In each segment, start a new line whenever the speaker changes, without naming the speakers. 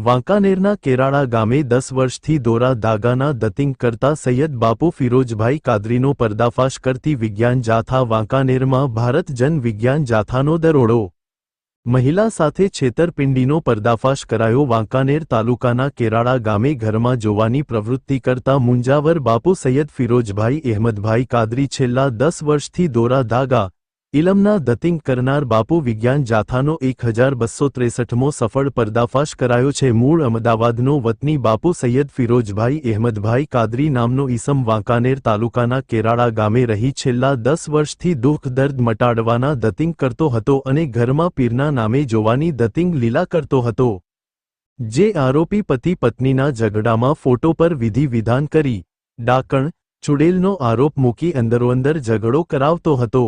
વાંકાનેરના કેરાળા ગામે દસ વર્ષથી દોરા દાગાના દતિંગ કરતા સૈયદ બાપુ ફિરોજભાઈ કાદરીનો પર્દાફાશ કરતી વિજ્ઞાન જાથા વાંકાનેરમાં ભારત જન વિજ્ઞાન જાથાનો દરોડો. મહિલા સાથે છેતરપિંડીનો પર્દાફાશ કરાયો વાંકાનેર તાલુકાના કેરાળા ગામે ઘરમાં જોવાની પ્રવૃત્તિ કરતા મુંજાવર બાપુ સૈયદ ફિરોજભાઈ અહેમદભાઈ કાદરી છેલ્લા દસ વર્ષથી દોરા દાગા ઇલમના દતિંગ કરનાર બાપુ વિજ્ઞાન જાથાનો એક હજાર બસો ત્રેસઠમો સફળ પર્દાફાશ કરાયો છે. મૂળ અમદાવાદનો વતની બાપુ સૈયદ ફિરોજભાઈ અહેમદભાઈ કાદરી નામનો ઈસમ વાંકાનેર તાલુકાના કેરાળા ગામે રહી. છેલ્લા દસ વર્ષથી દુઃખ દર્દ મટાડવાના દતિંગ કરતો હતો અને ઘરમાં પીરના નામે જોવાની દતિંગ લીલા કરતો હતો. જે આરોપી પતિ પત્નીના ઝઘડામાં ફોટો પર વિધિ વિધાન કરી. ડાકણ, ચુડેલનો આરોપ મૂકી અંદરોઅંદર ઝઘડો કરાવતો હતો.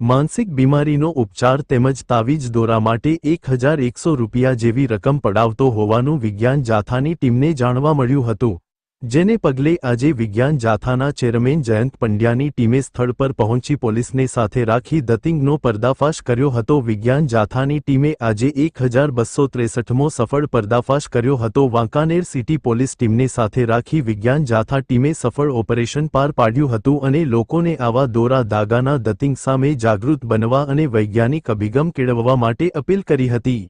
માનસિક બીમારીનો ઉપચાર તેમજ તાવીજ દોરા માટે એક હજાર એકસો રૂપિયા જેવી રકમ પડાવતો હોવાનું વિજ્ઞાન જાથાની ટીમને જાણવા મળ્યું હતું. જેને પગલે આજે વિજ્ઞાન જાથાના ચેરમેન જયંત પંડ્યાની ટીમે સ્થળ પર પહોંચી પોલીસને સાથે રાખી દતિંગનો પર્દાફાશ કર્યો હતો. વિજ્ઞાન જાથાની ટીમે આજે એક હજાર બસો ત્રેસઠમો સફળ પર્દાફાશ કર્યો હતો. વાંકાનેર સિટી પોલીસ ટીમને સાથે રાખી વિજ્ઞાન જાથા ટીમે સફળ ઓપરેશન પાર પાડ્યું હતું અને લોકોને આવા દોરા દાગાના દતિંગ સામે જાગૃત બનવા અને વૈજ્ઞાનિક અભિગમ કેળવવા માટે અપીલ કરી હતી.